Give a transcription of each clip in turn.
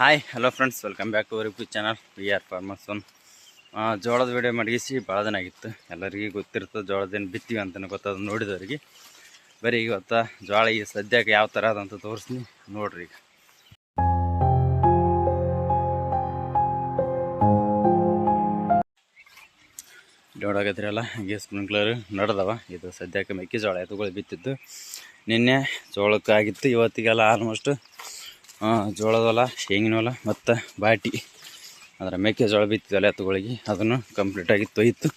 Hi hello friends welcome back to our YouTube channel we are farmers one ಜೋಳದ video ಮಡಗಿಸಿ ಭಾಳ ದಿನ ಆಗಿತ್ತು. ಎಲ್ಲರಿಗೂ ಗೊತ್ತಿರ್ತದೆ ಜೋಳದೇನು ಬಿತ್ತೀವಿ ಅಂತ ಗೊತ್ತದ ನೋಡಿದವ್ರಿಗೆ. ಬರೀ ಇವತ್ತು ಜೋಳ ಈಗ ಸದ್ಯಕ್ಕೆ ಯಾವ ಥರ ಅದಂತ ತೋರಿಸ್ತೀನಿ. ನೋಡ್ರಿ ಈಗ. ನೋಡಾಕತ್ತೀರಲ್ಲ ಹಂಗೆ ಸ್ಪ್ರಿಂಕ್ಲರ್ ನಡೆದವ. ಇದು ಸದ್ಯಕ್ಕೆ ಮೆಕ್ಕೆಜೋಳ ಎತ್ತುಗಳು ಬಿತ್ತಿದ್ದು. ನಿನ್ನೆ ಜೋಳಕ್ಕೆ ಆಗಿತ್ತು, ಇವತ್ತಿಗೆಲ್ಲ ಆಲ್ಮೋಸ್ಟ್ ಜೋಳದ ಹೊಲ, ಶೇಂಗಿನ ಹೊಲ ಮತ್ತು ಬಾಟಿ. ಅದರ ಮೆಕ್ಕೆಜೋಳ ಬಿತ್ತಿದಲ್ಲ ಎತ್ತುಗಳಿಗೆ. ಅದನ್ನು ಕಂಪ್ಲೀಟಾಗಿ ತೊಯ್ತು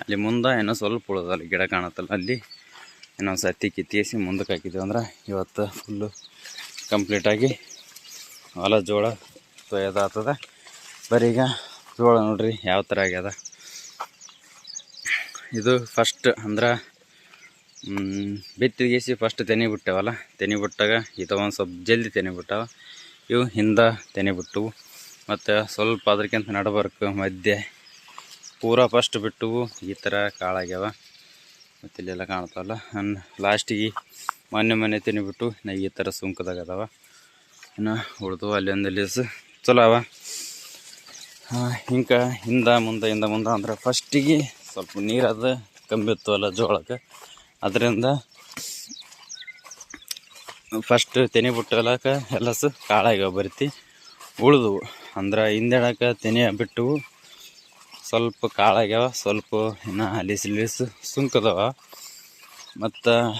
ಅಲ್ಲಿ ಮುಂದೆ ಏನೋ ಸ್ವಲ್ಪ ಉಳಿದಲ್ಲಿ ಗಿಡ ಕಾಣತ್ತಲ್ಲ, ಅಲ್ಲಿ ಇನ್ನೊಂದು ಸತಿ ಕಿತ್ತಿಸಿ ಮುಂದಕ್ಕೆ ಹಾಕಿದ್ವಿ ಅಂದ್ರೆ ಇವತ್ತು ಫುಲ್ಲು ಕಂಪ್ಲೀಟಾಗಿ ಹೊಲ ಜೋಳ ತೊಯ್ಯೋದಾಗ್ತದ ಬರೀ ಈಗ ಜೋಳ ನೋಡ್ರಿ ಯಾವ ಥರ ಆಗ್ಯದ. ಇದು ಫಸ್ಟ್ ಅಂದ್ರೆ ಬಿತ್ತಿಗೆಸಿ ಫಸ್ಟ್ ತೆನೆ ಬಿಟ್ಟವಲ್ಲ? ತೆನೆ ಬಿಟ್ಟಾಗ ಇದು ಒಂದು ಸ್ವಲ್ಪ ಜಲ್ದಿ ತೆನೆ ಬಿಟ್ಟಾವ. ಇವು ಹಿಂದೆ ತೆನೆ ಬಿಟ್ಟವು. ಮತ್ತು ಸ್ವಲ್ಪ ಅದಕ್ಕಿಂತ ನಡಬರ್ಕು ಮಧ್ಯೆ ಪೂರಾ ಫಸ್ಟ್ ಬಿಟ್ಟವು. ಈ ಥರ ಕಾಳಾಗ್ಯಾವ. ಮತ್ತು ಇಲ್ಲೆಲ್ಲ ಕಾಣ್ತಾವಲ್ಲ? ನನ್ನ ಲಾಸ್ಟಿಗೆ ಮೊನ್ನೆ ಮೊನ್ನೆ ತೆನೆ ಬಿಟ್ಟು ನಾ ಈ ಥರ ಸುಂಕದಾಗ ಅದಾವ. ಇನ್ನು ಉಳಿದು ಅಲ್ಲಿ ಒಂದು ಚಲೋ ಅವ. ಹಿಂಗೆ ಹಿಂದೆ ಮುಂದೆ ಹಿಂದೆ ಮುಂದೆ ಅಂದ್ರೆ ಫಸ್ಟಿಗೆ ಸ್ವಲ್ಪ ನೀರದು ಕಮ್ಮಿ ಇತ್ತು ಅಲ್ಲ ಜೋಳಕ್ಕೆ. ಅದರಿಂದ ಫಸ್ಟ್ ತೆನೆ ಬಿಟ್ಟಲಕ ಎಲ್ಲಸು ಕಾಳಾಗ ಬರ್ತಿ. ಉಳಿದವು. ಅಂದ್ರೆ ಹಿಂದೆಡಕ್ಕೆ ತೆನೆ ಬಿಟ್ಟು ಸ್ವಲ್ಪ ಕಾಳಾಗ್ಯಾವ, ಸ್ವಲ್ಪ ಇನ್ನು ಅಲಿಸ್ ಇಲಿಸ್ ಸುಂಕದವ. ಮತ್ತು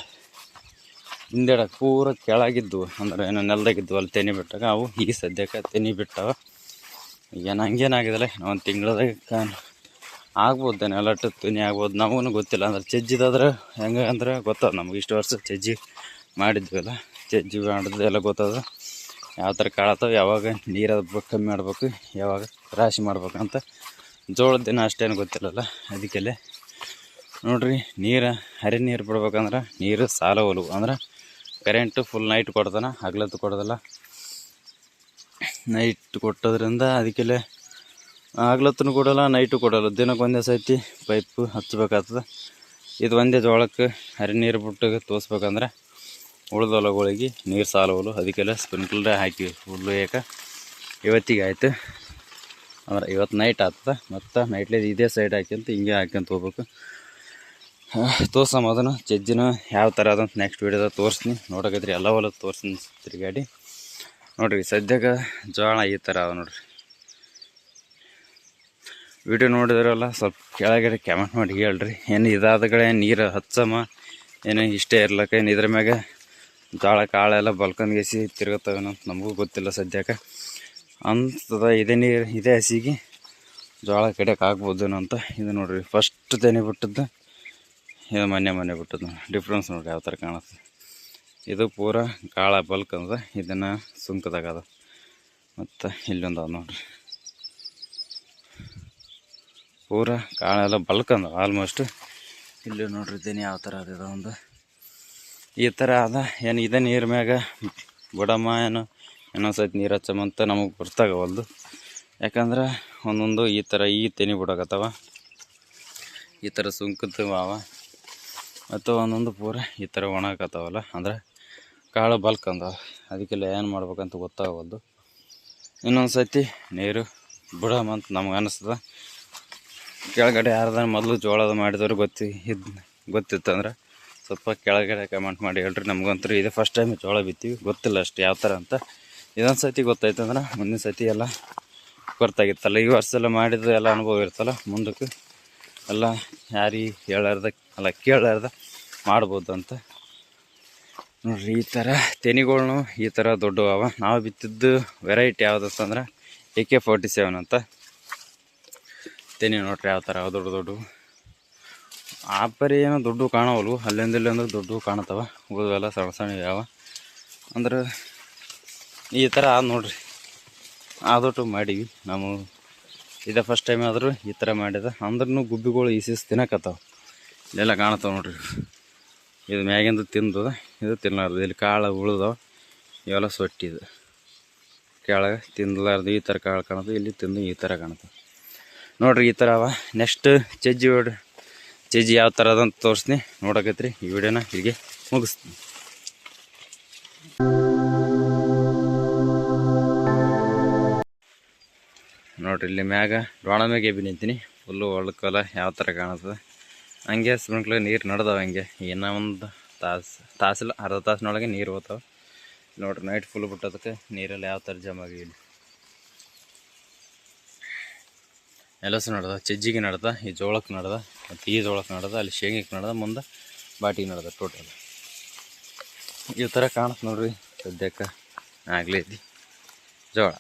ಹಿಂದೆಡ ಪೂರ ಕೆಳಗಿದ್ದವು. ಅಂದ್ರೆ ಏನೋ ನೆಲದಾಗಿದ್ದವು ಅಲ್ಲಿ ತೆನೆ ಬಿಟ್ಟಾಗ. ಅವು ಈಗ ಸದ್ಯಕ್ಕೆ ತೆನೆ ಬಿಟ್ಟವ. ಏನು ಹಂಗೇನಾಗಿದಲ್ಲ ಒಂದು ತಿಂಗಳದಾಗ ಆಗ್ಬೋದು ನೆಲಟ್ಟು ತುನಿ ಆಗ್ಬೋದು, ನಮಗೂ ಗೊತ್ತಿಲ್ಲ. ಅಂದ್ರೆ ಚಜ್ಜಿದಾದ್ರೆ ಹೆಂಗೆ ಅಂದ್ರೆ ಗೊತ್ತದ ನಮ್ಗೆ. ಇಷ್ಟು ವರ್ಷ ಚಜ್ಜಿ ಮಾಡಿದ್ವಲ್ಲ, ಚಜ್ಜಿ ಮಾಡಿದ್ದು ಎಲ್ಲ ಗೊತ್ತದ. ಯಾವ ಥರ ಕಾಳತ್ತವೆ, ಯಾವಾಗ ನೀರು ಕಮ್ಮಿ ಮಾಡ್ಬೇಕು, ಯಾವಾಗ ರಾಶಿ ಮಾಡ್ಬೇಕಂತ ಜೋಳದ ದಿನ ಅಷ್ಟೇನು ಗೊತ್ತಿಲ್ಲಲ್ಲ, ಅದಕ್ಕೆಲ್ಲ. ನೋಡ್ರಿ, ನೀರು, ಹರಿ ನೀರು ಬಿಡ್ಬೇಕಂದ್ರೆ ನೀರು ಸಾಲ ಒಲವು. ಅಂದ್ರೆ ಕರೆಂಟು ಫುಲ್ ನೈಟ್ ಕೊಡ್ತಾನೆ, ಹಗ್ಲತ್ತು ಕೊಡೋದಲ್ಲ. ನೈಟ್ ಕೊಟ್ಟೋದ್ರಿಂದ ಅದಕ್ಕೆಲ್ಲ ಆಗ್ಲತ್ತೂ ಕೊಡಲ್ಲ, ನೈಟು ಕೊಡಲ್ಲ. ದಿನಕ್ಕೆ ಒಂದೇ ಸತಿ ಪೈಪು ಹಚ್ಬೇಕಾಗ್ತದೆ ಇದು ಒಂದೇ ಜೋಳಕ್ಕೆ ಹರಿ ನೀರು ಬಿಟ್ಟು ತೋರಿಸ್ಬೇಕಂದ್ರೆ ಉಳಿದ ಹೊಲಗಳಿಗೆ ನೀರು ಸಾಲವಲು ಅದಕ್ಕೆಲ್ಲ ಸ್ಪ್ರಿಂಕ್ಲರೇ ಹಾಕಿ ಹುಲ್ಲು ಏಕೆ. ಇವತ್ತಿಗೆ ಆಯ್ತು. ಅಂದ್ರೆ ಇವತ್ತು ನೈಟ್ ಆಗ್ತದೆ. ಮತ್ತು ನೈಟ್ಲೇ ಇದೇ ಸೈಡ್ ಹಾಕ್ಯಂತ ಹಿಂಗೆ ಹಾಕ್ಯಂತ ಹೋಗ್ಬೇಕು. ತೋರ್ಸಮ್ಮ ಅದನ್ನು. ಜಜ್ಜಿನ ಯಾವ ಥರ ಅದಂತ ನೆಕ್ಸ್ಟ್ ವೀಡಿಯೋದಾಗ ತೋರಿಸ್ತೀನಿ. ನೋಡಕತ್ರಿ, ಎಲ್ಲ ಹೊಲ ತೋರಿಸ್ತೀನಿ ತಿರುಗಾಡಿ. ನೋಡಿರಿ, ಸದ್ಯಕ್ಕೆ ಜೋಳ ಈ ಥರ ಅದ ನೋಡ್ರಿ. ವಿಡಿಯೋ ನೋಡಿದ್ರಲ್ಲ, ಸ್ವಲ್ಪ ಕೆಳಗಡೆ ಕಮೆಂಟ್ ಮಾಡಿ ಹೇಳ್ರಿ. ಏನು ಇದಾದ ಕಡೆ ನೀರು ಹಚ್ಚಮ್ಮ? ಏನು ಇಷ್ಟೇ ಇರ್ಲಕ್ಕ? ಏನು ಇದ್ರ ಮ್ಯಾಗ ಜೋಳ ಕಾಳೆಲ್ಲ ಬಲ್ಕಂದ್ಗೆಸಿ ತಿರ್ಗತ್ತವೇನೋ ಅಂತ ನಮಗೂ ಗೊತ್ತಿಲ್ಲ ಸದ್ಯಕ್ಕೆ. ಅಂತದ ಇದೇ ನೀರು, ಇದೇ ಹಸಿಗೆ ಜೋಳ ಕಡೆಗೆ ಆಗ್ಬೋದೇನೋ ಅಂತ ಇದು ನೋಡ್ರಿ. ಫಸ್ಟ್ ತೆನೆ ಬಿಟ್ಟದ್ದು, ಇದು ಮೊನ್ನೆ ಮೊನ್ನೆ ಬಿಟ್ಟದ್ದು. ಡಿಫ್ರೆನ್ಸ್ ನೋಡ್ರಿ ಯಾವ ಥರ ಕಾಣುತ್ತೆ. ಇದು ಪೂರಾ ಕಾಳ ಬಲ್ಕ್ ಅಂದ, ಇದನ್ನು ಸುಂಕದಾಗದ ಮತ್ತು ಇಲ್ಲೊಂದು ನೋಡ್ರಿ. ಪೂರ ಕಾಳೆಲ್ಲ ಬಲ್ಕಂದ ಆಲ್ಮೋಸ್ಟ್ ಇಲ್ಲಿ ನೋಡಿರ್ತೀನಿ ಯಾವ ಥರ ಅದ ಒಂದು. ಈ ಥರ ಅದ. ಏನು ಇದೆ ನೀರು ಮ್ಯಾಗ? ಬಿಡಮ್ಮ ಏನು? ಇನ್ನೊಂದು ಸತಿ ನೀರು ಹಚ್ಚಮಂತ ಅಂತ ನಮಗೆ ಗೊತ್ತಾಗವಲ್ದು. ಯಾಕಂದ್ರೆ ಒಂದೊಂದು ಈ ಥರ ಈ ತೆನಿ ಬಿಡಕತ್ತವ. ಈ ಥರ ಸುಂಕತ್ತವ ಅವ. ಮತ್ತು ಒಂದೊಂದು ಪೂರ ಈ ಥರ ಒಣಕತ್ತವಲ್ಲ. ಅಂದ್ರೆ ಕಾಳು ಬಲ್ಕಂದ ಅದಕ್ಕೆಲ್ಲ ಏನು ಮಾಡ್ಬೇಕಂತ ಗೊತ್ತಾಗವಲ್ದು. ಇನ್ನೊಂದು ಸತಿ ನೀರು ಬಿಡಮ್ಮ ಅಂತ ನಮ್ಗೆ ಅನಿಸ್ತದ. ಕೆಳಗಡೆ ಯಾರ್ದಾರ ಮೊದಲು ಜೋಳದ ಮಾಡಿದವ್ರು ಗೊತ್ತಿ ಇದು ಗೊತ್ತಿತ್ತು ಅಂದ್ರೆ ಸ್ವಲ್ಪ ಕೆಳಗಡೆ ಕಮೆಂಟ್ ಮಾಡಿ ಹೇಳ್ರಿ ನಮಗಂತೂ ಇದೇ. ಫಸ್ಟ್ ಟೈಮ್ ಜೋಳ ಬಿತ್ತೀವಿ. ಗೊತ್ತಿಲ್ಲ ಅಷ್ಟು ಯಾವ ಥರ ಅಂತ. ಇದೊಂದು ಸತಿ ಗೊತ್ತಾಯ್ತು ಅಂದ್ರೆ ಮುಂದಿನ ಸತಿ ಎಲ್ಲ ಗೊತ್ತಾಗಿತ್ತಲ್ಲ. ಈ ವರ್ಷ ಎಲ್ಲ ಎಲ್ಲ ಅನುಭವ ಇರ್ತಲ್ಲ. ಮುಂದಕ್ಕೆ ಎಲ್ಲ ಯಾರಿಗೆ ಹೇಳಾರ್ದ, ಅಲ್ಲ ಕೇಳಾರ್ದ ಮಾಡ್ಬೋದು ಅಂತ. ನೋಡ್ರಿ, ಈ ಥರ ತೆನಿಗಳ್ನು ಈ ಥರ ದೊಡ್ಡವ ನಾವು ಬಿತ್ತಿದ್ದು ವೆರೈಟಿ ಯಾವುದಂತಂದ್ರೆ ಎ ಕೆ ಫೋರ್ಟಿ ಸೆವೆನ್ ಅಂತ. ತೆನಿ ನೋಡ್ರಿ ಯಾವ ಥರ ದೊಡ್ಡ ದೊಡ್ಡ. ಆ ಪರಿ ಏನೋ ದುಡ್ಡು ಕಾಣವಲ್ವು. ಅಲ್ಲಿಂದ ಅಂದ್ರೆ ದುಡ್ಡು ಕಾಣತ್ತವ. ಉಳಿದೆಲ್ಲ ಸಣ್ಣ ಸಣ್ಣ ಯಾವ ಅಂದ್ರೆ ಈ ಥರ ಆದ ನೋಡ್ರಿ. ಆದೊಟ್ಟು ಮಾಡೀವಿ. ನಾವು ಇದೇ ಫಸ್ಟ್ ಟೈಮ್ ಆದರೂ ಈ ಥರ ಮಾಡಿದ. ಅಂದ್ರೂ ಗುಬ್ಬಿಗಳು ಈಸಿಸ್ ತಿನ್ನಕತ್ತಾವ. ಇಲ್ಲೆಲ್ಲ ಕಾಣತ್ತವ ನೋಡ್ರಿ. ಇದು ಮ್ಯಾಗಿಂದ ತಿಂದದ ಇದು ತಿನ್ನಲಾರ್ದು. ಇಲ್ಲಿ ಕಾಳು ಉಳಿದವ. ಇವೆಲ್ಲ ಸೊಟ್ಟಿದು. ಕೆಳಗೆ ತಿನ್ನಲಾರ್ದು ಈ ಥರ ಕಾಳು ಕಾಣುತ್ತೆ ಇಲ್ಲಿ ತಿಂದು ಈ ಥರ ಕಾಣುತ್ತೆ ನೋಡ್ರಿ ಈ ಥರ ಅವ. ನೆಕ್ಸ್ಟ್ ಚಜ್ಜಿ ಹೊಡ್ರಿ ಚಜ್ಜಿ ಯಾವ ಥರ ಅದಂತ ತೋರಿಸ್ತೀನಿ. ನೋಡಕತ್ರಿ ಈ ವಿಡಿಯೋನ ಹೀಗೆ ಮುಗಿಸ್ತೀನಿ. ನೋಡ್ರಿ ಇಲ್ಲಿ ಮ್ಯಾಗ ಡೋಣ ಮ್ಯಾಗೆ ಎಬ್ಬಿ ನಿಂತೀನಿ. ಫುಲ್ಲು ಒಳ್ಕಲ್ಲ ಯಾವ ಥರ ಕಾಣುತ್ತದೆ. ಹಂಗೆ ಸ್ಪ್ರಿಂಕ್ಲರ್ ನೀರು ನಡ್ದಾವ ಹಂಗೆ. ಇನ್ನ ಒಂದು ತಾಸು, ತಾಸಿಲ್ಲ, ಅರ್ಧ ತಾಸಿನೊಳಗೆ ನೀರು ಹೋಗ್ತಾವೆ. ನೋಡ್ರಿ ನೈಟ್ ಫುಲ್ ಬಿಟ್ಟೋದಕ್ಕೆ ನೀರೆಲ್ಲ ಯಾವ ಥರ ಜಮ ಆಗಿದೆ ನಡೆದ, ಚಜ್ಜಿಗೆ ನಡ್ದ, ಈ ಜೋಳಕ್ಕೆ ನಡ್ದ ಮತ್ತು ಈ ಜೋಳಕ್ಕೆ ನಡ್ದ, ಅಲ್ಲಿ ಶೇಂಗಕ್ಕೆ ನಡ್ದ, ಮುಂದೆ ಬಾಟಿಗೆ ನಡ್ದ ಟೋಟಲ್ ಈ ಥರ ಕಾಣುತ್ತೆ ನೋಡ್ರಿ, ಸದ್ಯಕ್ಕೆ ಆಗ್ಲೈತಿ ಜೋಳ.